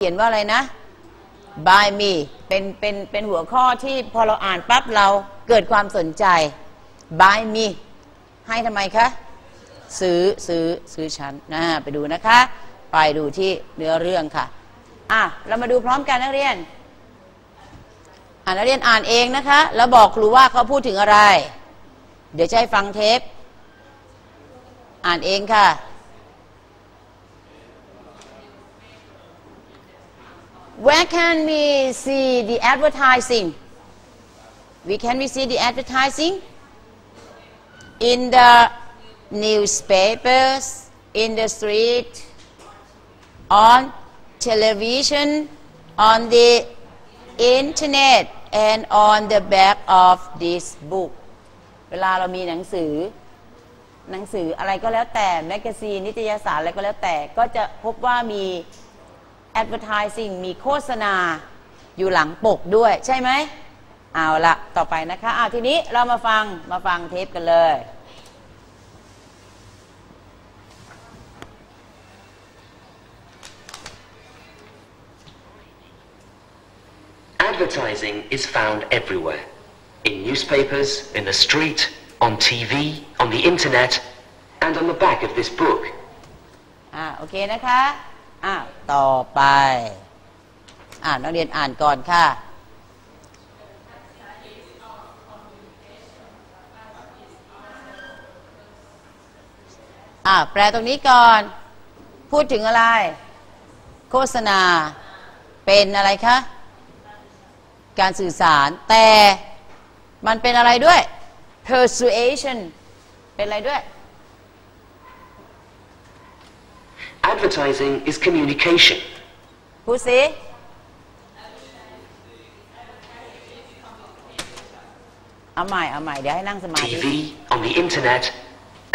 เขียนว่าอะไรนะ by me เป็นเป็นเป็นหัวข้อที่พอเราอ่านปั๊บเราเกิดความสนใจ by me ให้ทำไมคะ ซื้อซื้อซื้อชั้นนะไปดูนะคะ ไปดูที่เนื้อเรื่องค่ะ อะ เรามาดูพร้อมกันนักเรียน อ่านนักเรียนอ่านเองนะคะ แล้วบอกครูว่าเขาพูดถึงอะไร เดี๋ยวจะให้ฟังเทป อ่านเองค่ะ Where can we see the advertising? We can we see the advertising in the newspapers, in the street, on television, on the internet, and on the back of this book. เวลาเรามีหนังสือ หนังสืออะไรก็แล้วแต่แมกกาซีนนิตยสารอะไรก็แล้วแต่ก็จะพบว่ามี advertising มีโฆษณาอยู่หลังปกด้วยใช่ไหม เอาละต่อไปนะคะอ้าวทีนี้เรามาฟังมาฟังเทปกันเลย Advertising is found everywhere. In newspapers, in the street, on TV, on the internet, and on the back of this book. อ่าโอเคนะคะ อ่าต่อไป อ่านักเรียนอ่านก่อนค่ะ อ่าแปลตรงนี้ก่อน พูดถึงอะไร โฆษณาเป็นอะไรคะ การสื่อสาร แต่มันเป็นอะไรด้วย persuasion เป็นอะไรด้วย Advertising is communication. พูดสิเอาใหม่ เอาใหม่ เดี๋ยวให้นั่งสมาธิ TV, on the internet,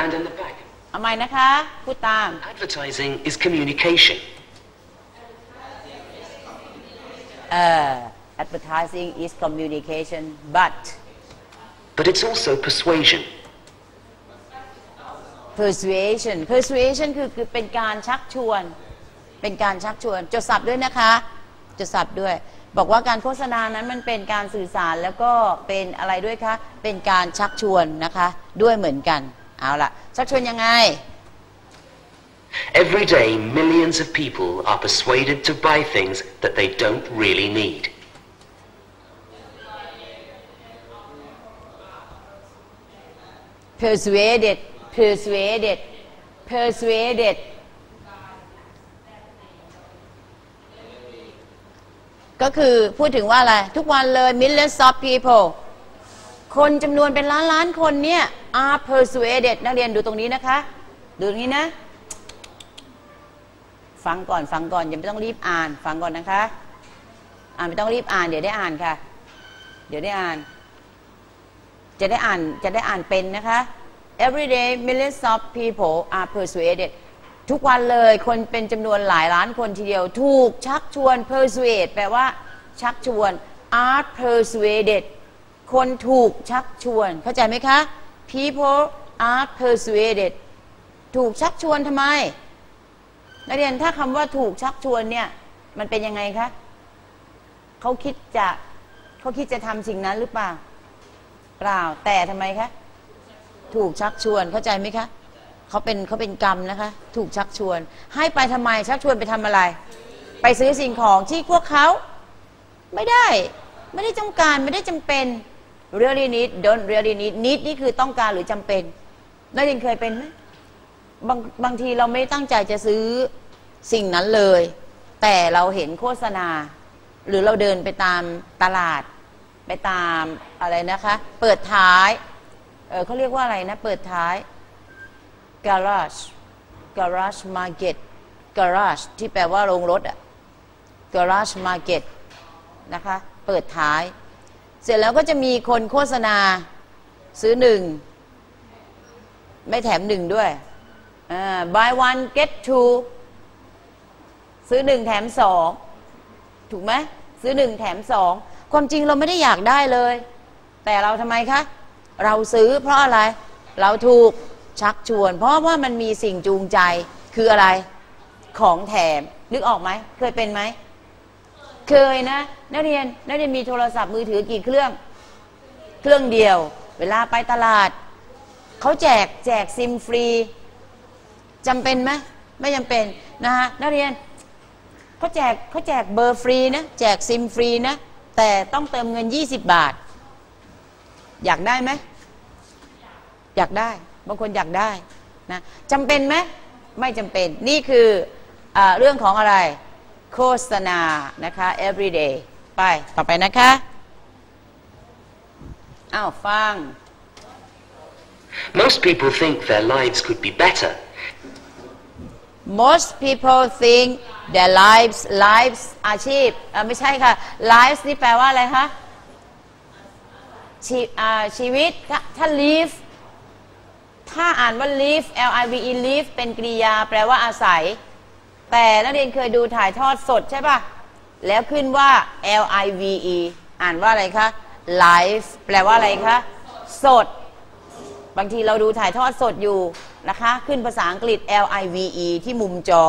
and on the back. เอาใหม่นะคะ พูดตาม Advertising is communication. เอ่อ advertising is communication but But it's also persuasion. persuasion persuasion คือคือเป็นการชักชวน เป็นการชักชวน จดสับด้วยนะคะจดสับด้วย บอกว่าการโฆษณานั้นมันเป็นการสื่อสารแล้วก็เป็นอะไรด้วยคะ เป็นการชักชวนนะคะ ด้วยเหมือนกัน เอาละชักชวนยังไง Every day, millions of people are persuaded to buy things that they don't really need. persuaded persuaded persuaded ก็คือพูดถึงว่าอะไร ทุกวันเลย millions of people คนจำนวนเป็นล้านล้านคนเนี่ย are persuaded นักเรียนดูตรงนี้นะคะ ดูตรงนี้นะ ฟังก่อนฟังก่อนอย่าไม่ต้องรีบอ่าน ฟังก่อนนะคะ อ่านไม่ต้องรีบอ่าน เดี๋ยวได้อ่านค่ะ เดี๋ยวได้อ่าน จะได้อ่านจะได้อ่านเป็นนะคะ every day millions of people are persuaded ทุกวันเลยคนเป็นจำนวนหลายล้านคนทีเดียว ถูกชักชวน persuade แปลว่า ชักชวน are persuaded คนถูกชักชวน เข้าใจไหมคะ people are persuaded ถูกชักชวนทำไม นักเรียนถ้าคำว่าถูกชักชวนเนี่ย มันเป็นยังไงคะเขาคิดจะเขาคิดจะทำสิ่งนั้นหรือเปล่า เปล่า แต่ทำไมคะ ถูกชักชวนเข้าใจไหมคะเขาเป็นเขาเป็นกรรมนะคะ ถูกชักชวน ให้ไปทำไมชักชวนไปทำอะไร ไปซื้อสิ่งของที่พวกเขาไม่ได้ ไม่ได้ต้องการไม่ได้จำเป็น really need don't really need need นี่คือต้องการหรือจำเป็นนักเรียนเคยเป็นไหมบางบางทีเราไม่ตั้งใจจะซื้อสิ่งนั้นเลย แต่เราเห็นโฆษณา หรือเราเดินไปตามตลาด ไปตามอะไรนะคะ เปิดท้าย เขาเรียกว่าอะไรนะ เปิดท้าย garage garage market garage ที่แปลว่าโรงรถอะ garage market นะคะ เปิดท้าย เสร็จแล้วก็จะมีคนโฆษณาซื้อหนึ่ง ไม่แถมหนึ่งด้วย buy one get two ซื้อหนึ่งแถมสองถูกไหมซื้อหนึ่งแถมสองความจริงเราไม่ได้อยากได้เลย แต่เราทำไมคะ เราซื้อเพราะอะไร เราถูกชักชวน เพราะว่ามันมีสิ่งจูงใจคืออะไรของแถมนึกออกไหมเคยเป็นไหม เคยนะ นักเรียนนักเรียนมีโทรศัพท์มือถือกี่เครื่อง เครื่องเดียว เวลาไปตลาดเขาแจกแจกซิมฟรีจำเป็นไหมไม่จำเป็นนะฮะนักเรียนเขาแจกเขาแจกเบอร์ฟรีนะแจกซิมฟรีนะแต่ต้องเติมเงิน 20 บาท อยากได้ไหม อยากได้ บางคนอยากได้นะจำเป็นไหมไม่จำเป็นนี่คืออาเรื่องของอะไร โฆษณานะคะ everyday ไปต่อไปนะคะอ้าวฟัง Most people think their lives could be better, most people think their lives lives อาชีพเอ่อไม่ใช่ค่ะ lives นี่แปลว่าอะไรคะชีอ่าชีวิตถ้าถ้า live ถ้าอ่านว่า live L I V E live เป็นกริยาแปลว่าอาศัย แต่นักเรียนเคยดูถ่ายทอดสดใช่ปะแล้วขึ้นว่า L I V E อ่านว่าอะไรคะ live แปลว่าอะไรคะ สด บางทีเราดูถ่ายทอดสดอยู่นะคะ ขึ้นภาษาอังกฤษ L I V E ที่มุมจอ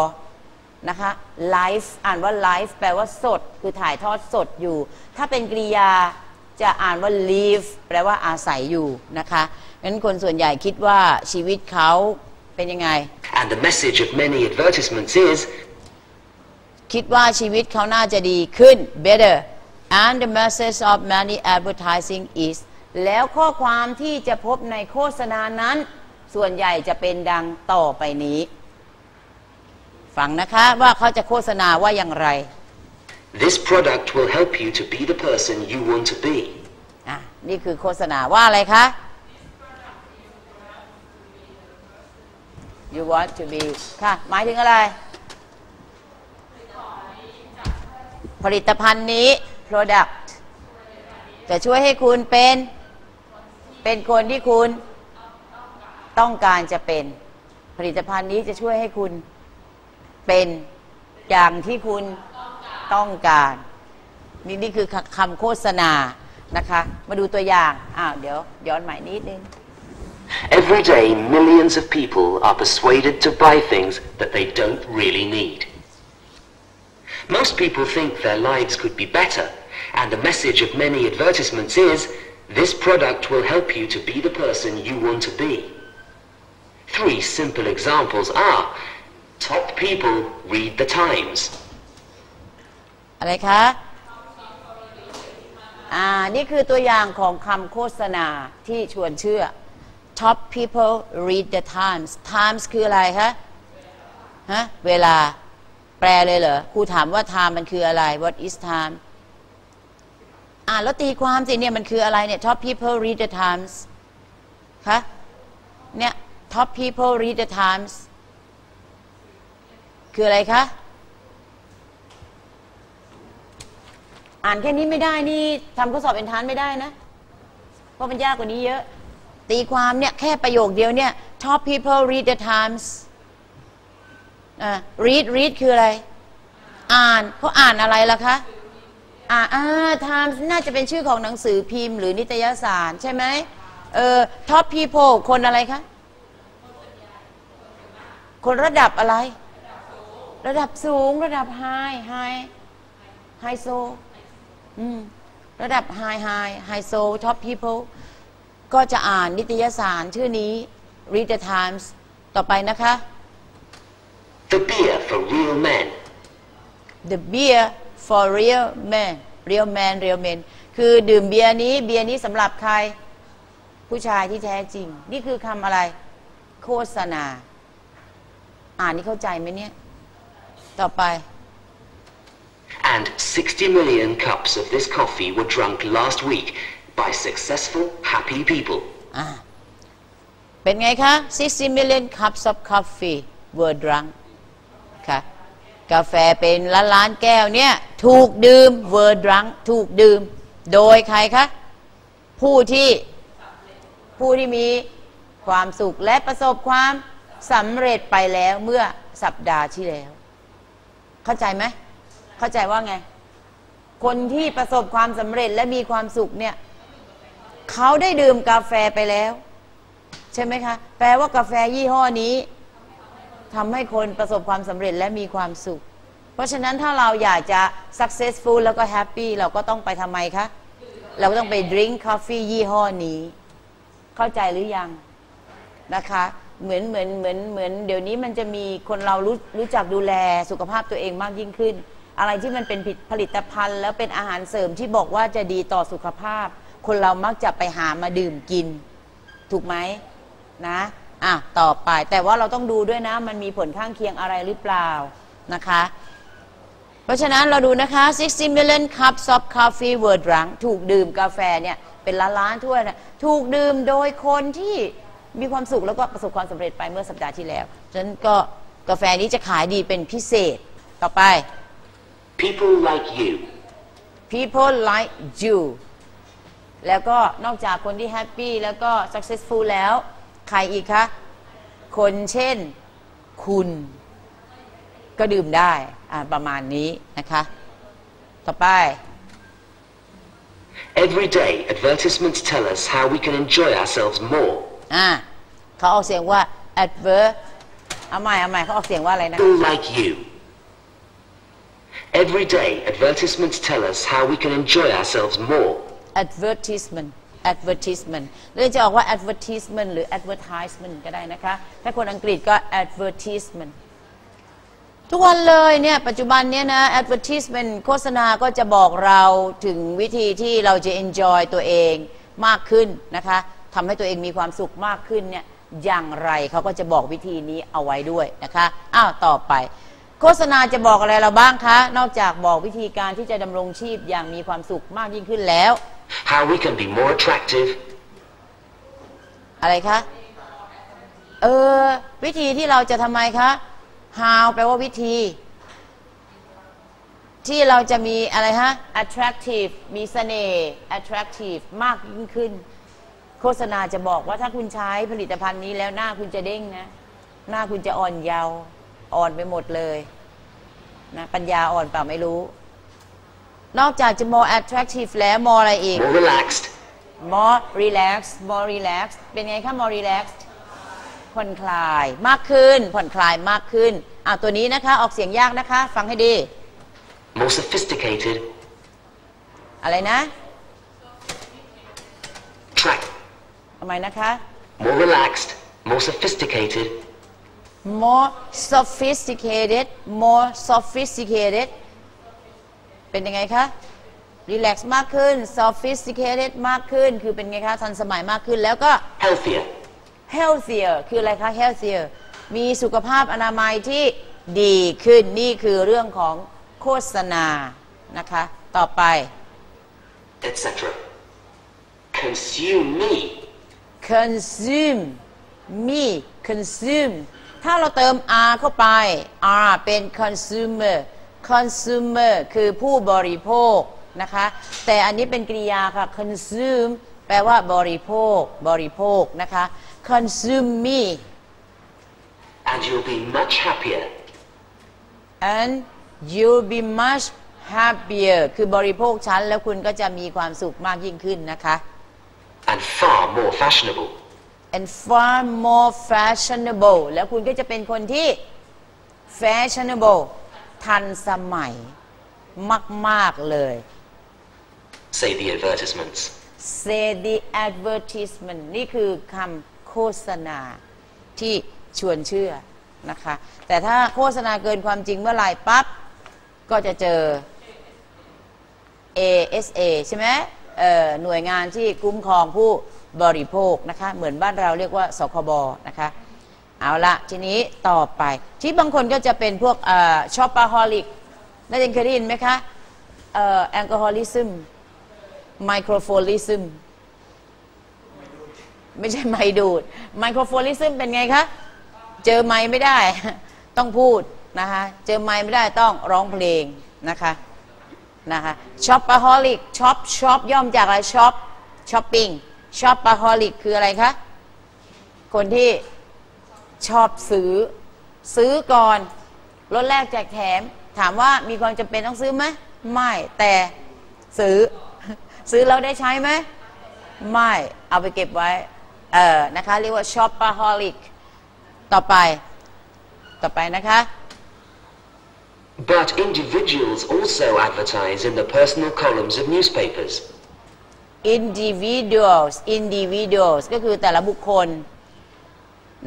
นะคะ live อ่านว่า live แปลว่าสด คือถ่ายทอดสดอยู่ ถ้าเป็นกริยาจะอ่านว่า live แปลว่าอาศัยอยู่นะคะ งั้นคนส่วนใหญ่คิดว่าชีวิตเขาเป็นยังไง and the message of many advertisements is คิดว่าชีวิตเขาน่าจะดีขึ้น better and the message of many advertising is แล้วข้อความที่จะพบในโฆษณานั้น ส่วนใหญ่จะเป็นดังต่อไปนี้ ฟังนะคะว่าเขาจะโฆษณาว่าอย่างไร this product will help you to be the person you want to be. อะนี่คือโฆษณาว่าอะไรคะ you want to be ค่ะ หมายถึงอะไร ผลิตภัณฑ์นี้ product จะช่วยให้คุณเป็น เป็นคนที่คุณต้องการจะเป็น ผลิตภัณฑ์นี้จะช่วยให้คุณเป็นอย่างที่คุณต้องการ นี่นี่คือคำโฆษณานะคะ มาดูตัวอย่าง อ้าว เดี๋ยว ย้อนใหม่นิดนึง Every day, millions of people are persuaded to buy things that they don't really need. Most people think their lives could be better, and the message of many advertisements is, this product will help you to be the person you want to be. Three simple examples are, top people read the Times. อะไรคะ อ่า นี่คือตัวอย่างของคำโฆษณาที่ชวนเชื่อ top people read the times times คืออะไรคะฮะเวลาแปลเลยเหรอครูถามว่า time มันคืออะไร what is time อ่าแล้วตีความสิเนี่ยมันคืออะไรเนี่ย top people read the times คะเนี่ย top people read the times คืออะไรคะ อ่านแค่นี้ไม่ได้นี่ทำข้อสอบเอ็นทานไม่ได้นะ เพราะมันยากกว่านี้เยอะ ตีความเนี่ยแค่ประโยคเดียวเนี่ย top people read the times อ่า read read คืออะไร อ่านเขาอ่านอะไรล่ะคะอ่าอ่า times น่าจะเป็นชื่อของหนังสือพิมพ์ หรือนิตยสารใช่ไหมเออ top people คนอะไรคะ คนระดับอะไร ระดับสูงระดับ high high ไฮโซอืมระดับ high high ไฮโซ top people ก็จะอ่านนิตยสารชื่อนี้ read the times ต่อไปนะคะ The beer for real men. the beer for real men real man real men คือดื่มเบียร์นี้เบียร์นี้สำหรับใคร ผู้ชายที่แท้จริง นี่คือคำอะไร โฆษณา อ่านนี่เข้าใจไหมเนี่ย ต่อไป And 60 million cups of this coffee were drunk last week by successful, happy people. เป็นไงคะ 60 million cups of coffee were drunk ค่ะกาแฟเป็นล้านล้านแก้วเนี่ย ถูกดื่ม were drunk ถูกดื่ม โดยใครคะ ผู้ที่ผู้ที่มีความสุขและประสบความสำเร็จไปแล้วเมื่อสัปดาห์ที่แล้ว เข้าใจไหม เข้าใจว่าไง คนที่ประสบความสำเร็จและมีความสุขเนี่ย เขาได้ดื่มกาแฟไปแล้ว ใช่ไหมคะ แปลว่ากาแฟยี่ห้อนี้ทำให้คนประสบความสำเร็จและมีความสุข เพราะฉะนั้นถ้าเราอยากจะ successful แล้วก็ happy เราก็ต้องไปทำไมคะ เราก็ต้องไป drink coffee ยี่ห้อนี้ เข้าใจหรือยังนะคะเหมือนเหมือนเหมือนเหมือนเดี๋ยวนี้มันจะมีคนเรารู้รู้จักดูแลสุขภาพตัวเองมากยิ่งขึ้น อะไรที่มันเป็นผลิตผลิตภัณฑ์ แล้วเป็นอาหารเสริมที่บอกว่าจะดีต่อสุขภาพ คนเรามักจะไปหามาดื่มกิน ถูกไหมนะอะต่อไปแต่ว่าเราต้องดูด้วยนะ มันมีผลข้างเคียงอะไรหรือเปล่านะคะ เพราะฉะนั้นเราดูนะคะ 60 million cups of coffee were drunk ถูกดื่มกาแฟเนี่ย เป็นล้านล้านๆถ้วยนะถูกดื่มโดยคนที่มีความสุขแล้วก็ประสบความสำเร็จไปเมื่อสัปดาห์ที่แล้ว ฉะนั้นก็กาแฟนี้จะขายดีเป็นพิเศษต่อไป People like you. people like you แล้วก็นอกจากคนที่แฮปปี้แล้วก็ successful แล้ว ใครอีกคะ คนเช่นคุณก็ดื่มได้อ่าประมาณนี้นะคะ ต่อไป Every day, advertisements tell us how we can enjoy ourselves more. อ่าเขาออกเสียงว่า adverb เอาใหม่เอาใหม่เขาออกเสียงว่าอะไรนะ People like you. Every day, advertisements tell us how we can enjoy ourselves more. Advertisement advertisement หรือจะออกว่า advertisement หรือ advertisement ก็ได้นะคะ ถ้าคนอังกฤษก็ advertisement ทุกวันเลยเนี่ยปัจจุบันเนี่ยนะ advertisement โฆษณาก็จะบอกเราถึงวิธีที่เราจะ enjoy ตัวเองมากขึ้นนะคะทำให้ตัวเองมีความสุขมากขึ้นเนี่ยอย่างไรเขาก็จะบอกวิธีนี้เอาไว้ด้วยนะคะอ้าวต่อไป โฆษณาจะบอกอะไรเราบ้างคะ นอกจากบอกวิธีการที่จะดำรงชีพอย่างมีความสุขมากยิ่งขึ้นแล้ว How we can be more attractive, อะไรคะเออวิธีที่เราจะทำไมคะ how แปลว่าวิธี ที่เราจะมีอะไรฮะ attractive มีเสน่ห์ attractive มากยิ่งขึ้น โฆษณาจะบอกว่าถ้าคุณใช้ผลิตภัณฑ์นี้แล้วหน้าคุณจะเด้งนะ หน้าคุณจะอ่อนเยาว์อ่อนไปหมดเลยนะปัญญาอ่อนเปล่าไม่รู้ นอกจากจะ more attractive แล้ว more อะไรอีก more relaxed, more relax more relax เป็นไงคะ more relax ผ่อนคลายมากขึ้น ผ่อนคลายมากขึ้นอ่าตัวนี้นะคะออกเสียงยากนะคะ ฟังให้ดี more sophisticated, อะไรนะ track, ทำไมนะคะ more relaxed, more sophisticated, more sophisticated more sophisticated เป็นยังไงคะ relax มากขึ้น sophisticated มากขึ้น คือเป็นไงคะ ทันสมัยมากขึ้นแล้วก็ healthier, healthier คืออะไรคะ healthier มีสุขภาพอนามัยที่ดีขึ้นนี่คือเรื่องของโฆษณานะคะ ต่อไป etc. Consume me. consume me consume ถ้าเราเติม r เข้าไป r เป็น consumer consumer คือผู้บริโภคนะคะ แต่อันนี้เป็นกริยาค่ะ consume แปลว่าบริโภค บริโภคนะคะ consume me and you'll be much happier. and you'll be much happier คือบริโภคฉันแล้วคุณก็จะมีความสุขมากยิ่งขึ้นนะคะ and far more fashionable. and far more fashionable แล้วคุณก็จะเป็นคนที่ fashionable ทันสมัยมาก ๆ เลย Say the advertisements. say the advertisement นี่คือคำโฆษณาที่ชวนเชื่อนะคะ แต่ถ้าโฆษณาเกินความจริงเมื่อไหร่ปั๊บ ก็จะเจอ ASA ใช่ไหมเอ่อหน่วยงานที่คุ้มครองผู้บริโภคนะคะ เหมือนบ้านเราเรียกว่าสคบนะคะ เอาละทีนี้ต่อไปที่บางคนก็จะเป็นพวกช็อปปาฮอลิกน่าจะเคยได้ยินไหมคะแอลกอฮอลิซึมไมโครโฟลิซึมไม่ใช่ไมดูดไมโครโฟลิซึมเป็นไงคะ เจอไมไม่ได้ต้องพูดนะคะ เจอไมไม่ได้ต้องร้องเพลงนะคะนะคะช็อปปาฮอลิกช็อปช็อปย่อมจากอะไรช็อปช้อปปิ้งช็อปปาฮอลิกคืออะไรคะ คนที่ ชอบซื้อ ซื้อก่อนลดแรกแจกแถม ถามว่ามีความจำเป็นต้องซื้อไหมไม่แต่ซื้อ ซื้อแล้วได้ใช้ไหมไม่เอาไปเก็บไว้ เออนะคะเรียกว่าช็อปปาฮอลิกต่อไป ต่อไปนะคะ But individuals also advertise in the personal columns of newspapers. individuals individuals ก็คือแต่ละบุคคล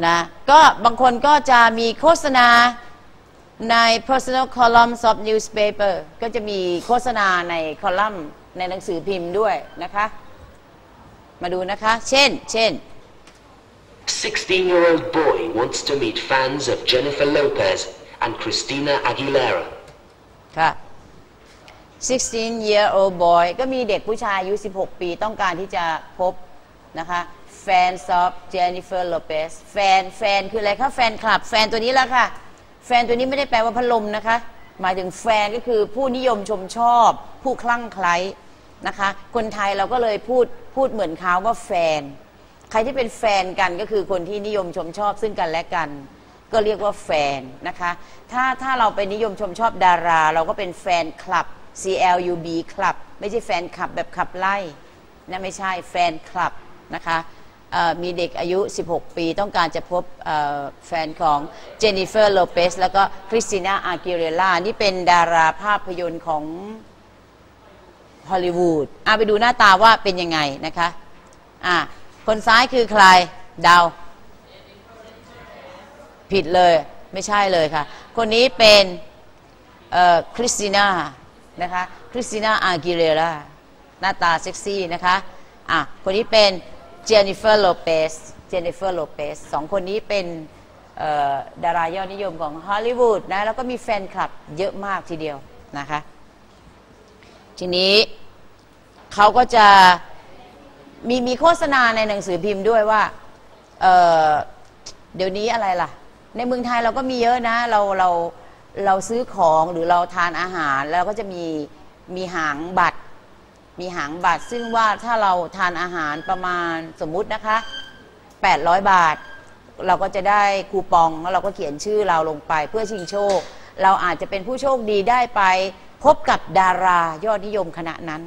นะก็บางคนก็จะมีโฆษณาใน personal columns of newspaper ก็จะมีโฆษณาในคอลัมน์ในหนังสือพิมพ์ด้วยนะคะ มาดูนะคะ เช่น เช่น 16-year-old boy wants to meet fans of Jennifer Lopez and Christina Aguilera. ค่ะ 16 year old boy ก็มีเด็กผู้ชายอายุ 16 ปีต้องการที่จะพบนะคะ fans of Jennifer Lopez แฟนแฟนคืออะไรคะแฟนคลับ แฟนตัวนี้ละค่ะ แฟนตัวนี้ไม่ได้แปลว่าพัดลมนะคะ หมายถึงแฟนก็คือผู้นิยมชมชอบ ผู้คลั่งไคล้นะคะ คนไทยเราก็เลยพูดพูดเหมือนเขาว่าแฟน ใครที่เป็นแฟนกันก็คือคนที่นิยมชมชอบซึ่งกันและกัน ก็เรียกว่าแฟนนะคะ ถ้าถ้าเราไปนิยมชมชอบดารา เราก็เป็นแฟนคลับ C L U B คลับ ไม่ใช่แฟนคลับแบบขับไล่นะไม่ใช่แฟนคลับนะคะ มีเด็กอายุ 16 ปี ต้องการจะพบแฟนของเจนนิเฟอร์โลเปสแล้วก็คริสติน่าอากิเรล่านี่เป็นดาราภาพยนตร์ของฮอลลีวูดอะไปดูหน้าตาว่าเป็นยังไงนะคะอะคนซ้ายคือใครดาวผิดเลยไม่ใช่เลยค่ะ คนนี้เป็นคริสติน่านะคะคริสติน่าอากิเรราหน้าตาเซ็กซี่นะคะอะคนนี้เป็น เจนนิเฟอร์โลเปสเจนนิเฟอร์โลเปสสองคนนี้เป็นดารายอดนิยมของฮอลลีวูดนะแล้วก็มีแฟนคลับเยอะมากทีเดียวนะคะทีนี้เขาก็จะมีมีโฆษณาในหนังสือพิมพ์ด้วยว่าเเดี๋ยวนี้อะไรล่ะ ในเมืองไทยเราก็มีเยอะนะ เราเราเราซื้อของหรือเราทานอาหาร แล้วก็จะมีมีหางบัตร มีหางบัตร ซึ่งว่าถ้าเราทานอาหารประมาณสมมุตินะคะ 800 บาท เราก็จะได้คูปองแล้วเราก็เขียนชื่อเราลงไปเพื่อชิงโชค เราอาจจะเป็นผู้โชคดีได้ไป พบกับดารายอดนิยมคณะนั้น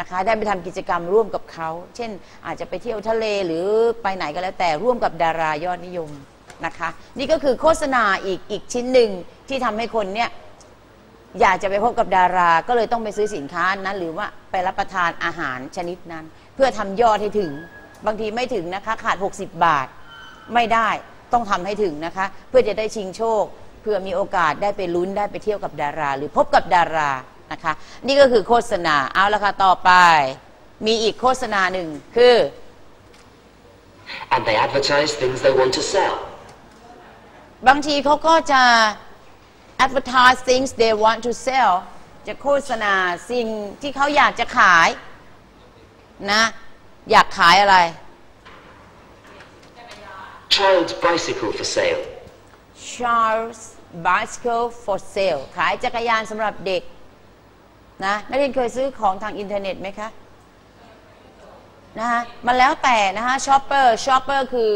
นะคะได้ไปทำกิจกรรมร่วมกับเขา เช่น อาจจะไปเที่ยวทะเลหรือไปไหนก็แล้วแต่ร่วมกับดารายอดนิยมนะคะ นี่ก็คือโฆษณาอีกอีกชิ้นหนึ่งที่ทำให้คนเนี่ย อยากจะไปพบกับดารา ก็เลยต้องไปซื้อสินค้านั้น หรือว่าไปรับประทานอาหารชนิดนั้น เพื่อทำยอดให้ถึง บางทีไม่ถึงนะคะ ขาด 60 บาท ไม่ได้ต้องทำให้ถึงนะคะ เพื่อจะได้ชิงโชคเพื่อมีโอกาสได้ไปลุ้นได้ไปเที่ยวกับดารา หรือพบกับดารานะคะ นี่ก็คือโฆษณาเอาละค่ะต่อไป มีอีกโฆษณาหนึ่งคือ And they advertise things they want to sell. บางทีเขาก็จะ advertise things they want to sell จะโฆษณาสิ่งที่เขาอยากจะขาย นะ อยากขายอะไร Child's bicycle for sale. Charles bicycle for sale ขายจักรยานสำหรับเด็ก นะนักเรียนเคยซื้อของทางอินเทอร์เน็ตไหมคะนะคะมันแล้วแต่นะคะช็อปเปอร์ช็อปเปอร์คือ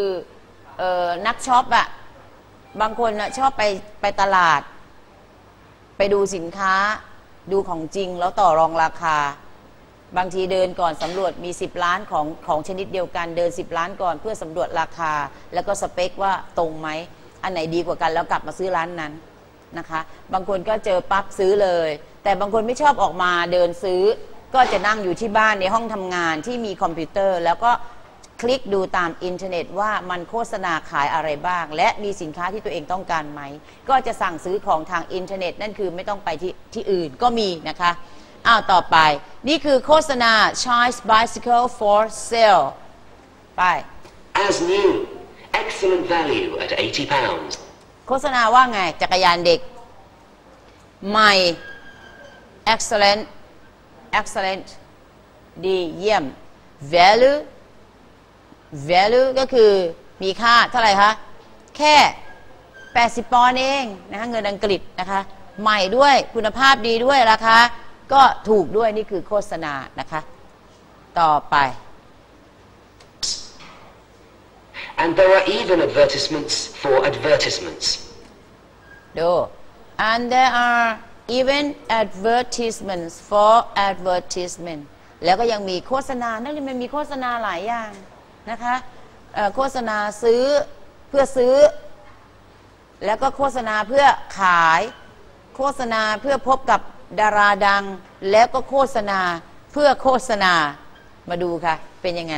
เออนักช็อปอะบางคนนะชอบไปไปตลาด ไปดูสินค้าดูของจริงแล้วต่อรองราคา บางทีเดินก่อนสำรวจมี 10 ล้านของของชนิดเดียวกันเดิน 10 ล้านก่อนเพื่อสำรวจราคา แล้วก็สเปคว่าตรงไหม อันไหนดีกว่ากันแล้วกลับมาซื้อร้านนั้นนะคะ บางคนก็เจอปั๊บซื้อเลย แต่บางคนไม่ชอบออกมาเดินซื้อก็จะนั่งอยู่ที่บ้านในห้องทำงานที่มีคอมพิวเตอร์ แล้วก็ คลิกดูตามอินเทอร์เน็ตว่ามันโฆษณาขายอะไรบ้าง และมีสินค้าที่ตัวเองต้องการไหม ก็จะสั่งซื้อของทางอินเทอร์เน็ต นั่นคือไม่ต้องไปที่ที่อื่นก็มีนะคะอ้าวต่อไป นี่คือโฆษณา Child's Bicycle for Sale ไป As new. Excellent value at 80 pounds. โฆษณาว่าไง จักรยานเด็ก ใหม่ excellent excellent ดีเยี่ยม value value ก็คือมีค่าเท่าไหร่คะ แค่ 80 ปอนด์เองนะคะเงินอังกฤษนะคะ ใหม่ด้วยคุณภาพดีด้วยราคาก็ถูกด้วยนี่คือโฆษณานะคะ ต่อไป And there are even advertisements for advertisements. ดู and there are even advertisements for advertisement แล้วก็ยังมีโฆษณานั่นมันมีโฆษณาหลายอย่าง นะคะเอ่อโฆษณาซื้อเพื่อซื้อ แล้วก็โฆษณาเพื่อขาย โฆษณาเพื่อพบกับดาราดัง แล้วก็โฆษณาเพื่อโฆษณามาดูค่ะ เป็นยังไง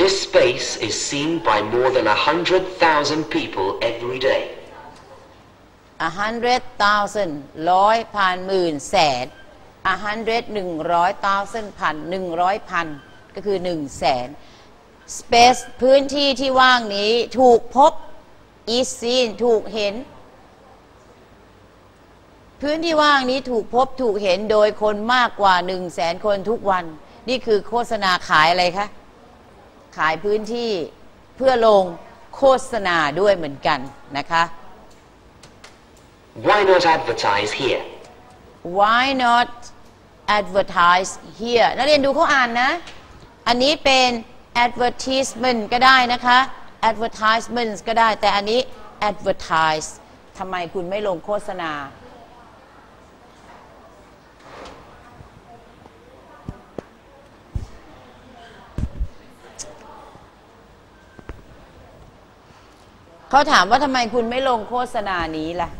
This space is seen by more than 100,000 people every day. a hundred thousand ร้อยพันหมื่นแสน a hundred หนึ่งร้อย thousand พันหนึ่งร้อยพันก็คือหนึ่งแสน space พื้นที่ที่ว่างนี้ถูกพบ is seen ถูกเห็น พื้นที่ว่างนี้ถูกพบถูกเห็นโดยคนมากกว่า1 0 0 0 0แสนคนทุกวัน นี่คือโฆษณาขายอะไรคะ ขายพื้นที่เพื่อลงโฆษณาด้วยเหมือนกันนะคะ Why not advertise here? why not advertise here นักเรียนดูเขาอ่านนะ อันนี้เป็น advertisement ก็ได้นะคะ advertisement ก็ได้ แต่อันนี้ advertise ทำไมคุณไม่ลงโฆษณา เขาถามว่าทำไมคุณไม่ลงโฆษณานี้ล่ะ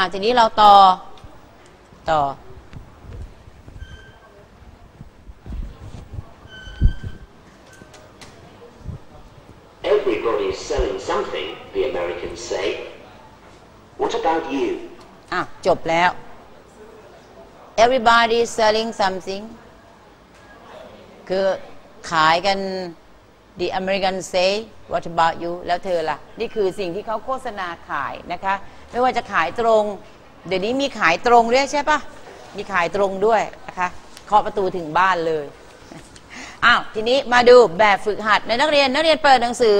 อ่าทีนี้เราต่อต่อ Everybody is selling something, the Americans say. What about you? อะจบแล้ว everybody is selling something คือขายกัน the American say what about you แล้วเธอล่ะ นี่คือสิ่งที่เขาโฆษณาขายนะคะ ไม่ว่าจะขายตรง เดี๋ยวนี้มีขายตรงด้วยใช่ปะมีขายตรงด้วยนะคะเคาะประตูถึงบ้านเลยอ้าวทีนี้มาดูแบบฝึกหัดในนักเรียนนักเรียนเปิดหนังสือ